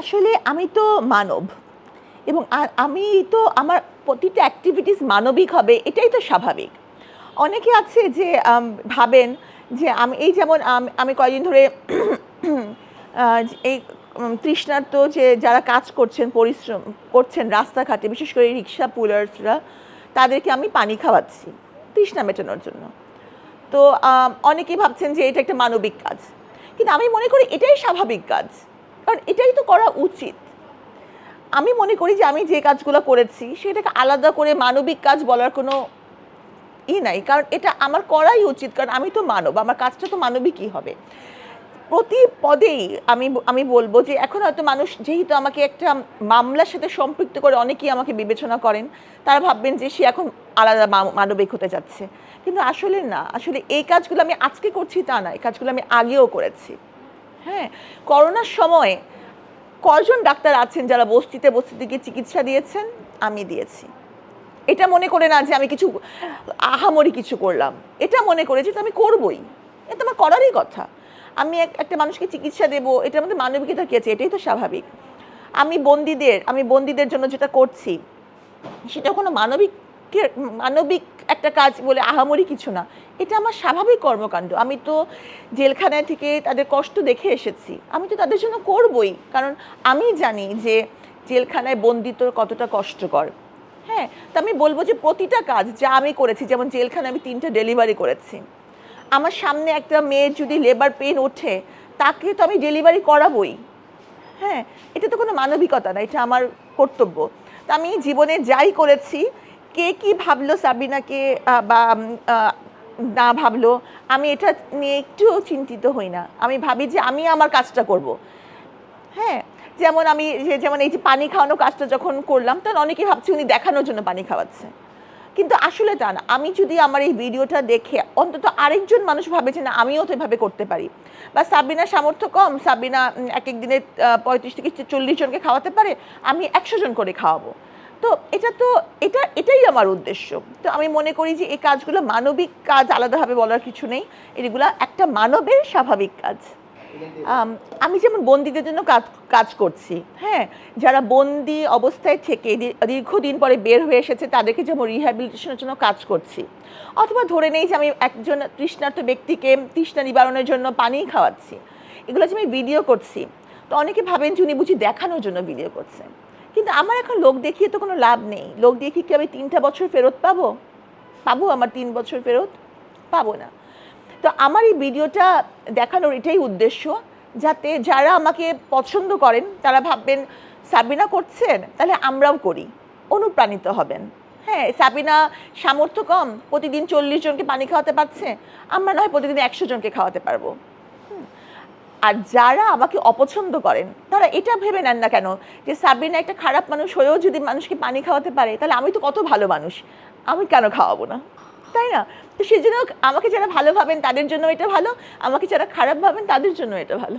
আসলে আমি তো মানব এবং আমি তো আমার প্রতিটা অ্যাক্টিভিটিস মানবিক হবে, এটাই তো স্বাভাবিক। অনেকে আছে যে ভাবেন যে, আমি, এই যেমন আমি কয়েকদিন ধরে এই তৃষ্ণার্ত যে, যারা কাজ করছেন, পরিশ্রম করছেন রাস্তাঘাটে, বিশেষ করে রিক্সা পুলার্সরা, তাদেরকে আমি পানি খাওয়াচ্ছি, তৃষ্ণা মেটানোর জন্য। তো অনেকেই ভাবছেন যে, এটা একটা মানবিক কাজ। কিন্তু আমি মনে করি এটাই স্বাভাবিক কাজ। কারণ এটাই তো করা উচিত। আমি মনে করি যে আমি যে কাজগুলো করেছি, সেটাকে আলাদা করে মানবিক কাজ বলার কোনো ই নাই। কারণ এটা আমার করাই উচিত, কারণ আমি তো মানব, আমার কাজটা তো মানবিকই হবে। প্রতি পদেই আমি আমি বলব যে এখন হয়তো মানুষ যেহেতু আমাকে একটা মামলার সাথে সম্পৃক্ত করে অনেকেই আমাকে বিবেচনা করেন, তারা ভাববেন যে সে এখন আলাদা মানবিক হতে যাচ্ছে। কিন্তু আসলে না, আসলে এই কাজগুলো আমি আজকে করছি তা না, এই কাজগুলো আমি আগেও করেছি। হ্যাঁ করোনার সময়ে কজন ডাক্তার আছেন যারা বস্তিতে বস্তিতে গিয়ে চিকিৎসা দিয়েছেন? আমি দিয়েছি। এটা মনে করে না যে আমি কিছু, আহামরি কিছু করলাম। এটা মনে করে যে তো আমি করবই। এটা আমার করারই কথা। আমি এক- একটা মানুষকে চিকিৎসা দেবো, এটার মধ্যে মানবিকতা কি আছে? এটাই তো স্বাভাবিক। আমি বন্দীদের আমি বন্দীদের জন্য যেটা করছি, সেটা কোনো মানবিক মানবিক একটা কাজ বলে আহামরি কিছু না। এটা আমার স্বাভাবিক কর্মকাণ্ড। আমি তো জেলখানায় থেকে তাদের কষ্ট দেখে এসেছি। আমি তো তাদের জন্য করবই। কারণ আমি জানি যে জেলখানায় বন্দিত কতটা কষ্টকর। হ্যাঁ তা আমি বলব যে প্রতিটা কাজ যা আমি করেছি, যেমন জেলখানায় আমি তিনটা ডেলিভারি করেছি। আমার সামনে একটা মেয়ের যদি লেবার পেন ওঠে, তাকে তো আমি ডেলিভারি করাবই। হ্যাঁ এটা তো কোনো মানবিকতা না, এটা আমার কর্তব্য। তা আমি জীবনে যাই করেছি কে কি ভাবলো সাবিনাকে বা না ভাবলো, আমি এটা নিয়ে একটুও চিন্তিত হই না। আমি ভাবি যে আমি আমার কাজটা করব। হ্যাঁ যেমন আমি যে, যেমন এই যে পানি খাওয়ানো কাজটা যখন করলাম, তখন অনেকে ভাবছে উনি দেখানোর জন্য পানি খাওয়াচ্ছে। কিন্তু আসলে তা না। আমি যদি আমার এই ভিডিওটা দেখে অন্তত আরেকজন মানুষ ভাবে যে না, আমিও তো এভাবে করতে পারি। বা সাবিনা সামর্থ্য কম, সাবিনা এক এক দিনে পঁয়ত্রিশ থেকে চল্লিশ জনকে খাওয়াতে পারে, আমি একশো জন করে খাওয়াবো। তো এটা তো, এটা, এটাই আমার উদ্দেশ্য। তো আমি মনে করি যে এই কাজগুলো মানবিক কাজ আলাদাভাবে বলার কিছু নেই। এগুলো একটা মানবের স্বাভাবিক কাজ। আমি যেমন বন্দীদের জন্য কাজ কাজ করছি হ্যাঁ? যারা বন্দি অবস্থায় থেকে দীর্ঘদিন পরে বের হয়ে এসেছে, তাদেরকে যেমন রিহ্যাবিলিটেশনের জন্য কাজ করছি। অথবা ধরে নেই যে আমি একজন তৃষ্ণার্ত ব্যক্তিকে তৃষ্ণা নিবারণের জন্য পানি খাওয়াচ্ছি। এগুলো যে আমি ভিডিও করছি। তো অনেকে ভাবেন যে উনি বুঝি দেখানোর জন্য ভিডিও করছেন। কিন্তু আমার এখন লোক দেখিয়ে তো কোনো লাভ নেই। লোক দেখিয়ে কি আমি তিনটা বছর ফেরত পাবো? পাবো আমার তিন বছর ফেরত? পাবো না। তো আমার এই ভিডিওটা দেখানোর এটাই উদ্দেশ্য যাতে যারা আমাকে পছন্দ করেন, তারা ভাববেন, সাবিনা করছেন? তাহলে আমরাও করি। অনুপ্রাণিত হবেন। হ্যাঁ সাবিনা সামর্থ্য কম, প্রতিদিন চল্লিশ জনকে পানি খাওয়াতে পারছে। আমরা নয় প্রতিদিন একশো জনকে খাওয়াতে পারব। আর যারা আমাকে অপছন্দ করেন, তারা এটা ভেবে নেন না কেন যে সাবিনা একটা খারাপ মানুষ হয়েও যদি মানুষকে পানি খাওয়াতে পারে, তাহলে আমি তো কত ভালো মানুষ, আমি কেন খাওয়াবো না? তাই না? তো সেই জন্য আমাকে যারা ভালো ভাবেন তাদের জন্য এটা ভালো, আমাকে যারা খারাপ ভাবেন তাদের জন্য এটা ভালো।